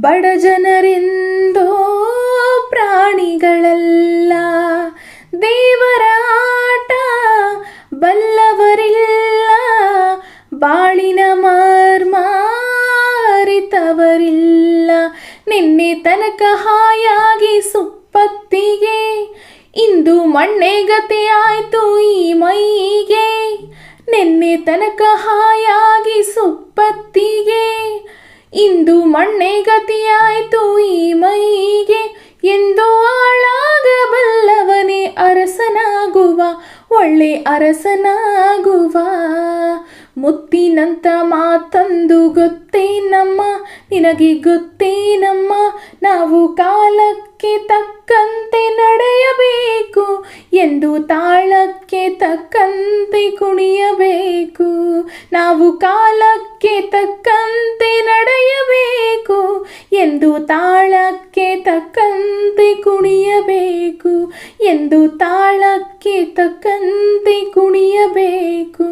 ಬಡ ಜನರೆಂದೋ ಪ್ರಾಣಿಗಳಲ್ಲ. ದೇವರಾಟ ಬಲ್ಲವರಿಲ್ಲ. ಬಾಳಿನ ಮಾರ್ಮಾರಿತವರಿಲ್ಲ ನಿನ್ನೆ ತನಕ ಹಾಯಾಗಿ ಸುಪ್ಪತ್ತಿಗೆ, ಇಂದು ಮಣ್ಣೆ ಗತಿಯಾಯ್ತು ಈ ಮೈಗೆ. ನಿನ್ನೆ ತನಕ ಹಾಯಾಗಿ ಸುಪ್ಪತ್ತಿಗೆ ಮಣ್ಣೆ ಗತಿಯಾಯ್ತು ಈ ಮೈಗೆ. ಎಂದು ಆಳಾಗಬಲ್ಲವನೇ ಅರಸನಾಗುವ, ಒಳ್ಳೆ ಅರಸನಾಗುವ. ಮುತ್ತಿನಂತ ಮಾತಂದು ಗೊತ್ತೇ ನಮ್ಮ, ನಿನಗೆ ಗೊತ್ತೇ ನಮ್ಮ. ನಾವು ಕಾಲಕ್ಕೆ ತಕ್ಕಂತೆ ನಡೆಯಬೇಕು ಎಂದು ತಾಳಕ್ಕೆ ತಕ್ಕಂತೆ ಕುಣಿಯಬೇಕು. ನಾವು ಕಾಲಕ್ಕೆ ನಡೆಯಬೇಕು ಎಂದು ತಾಳಕ್ಕೆ ತಕ್ಕಂತೆ ಕುಣಿಯಬೇಕು. ಎಂದು ತಾಳಕ್ಕೆ ತಕ್ಕಂತೆ ಕುಣಿಯಬೇಕು.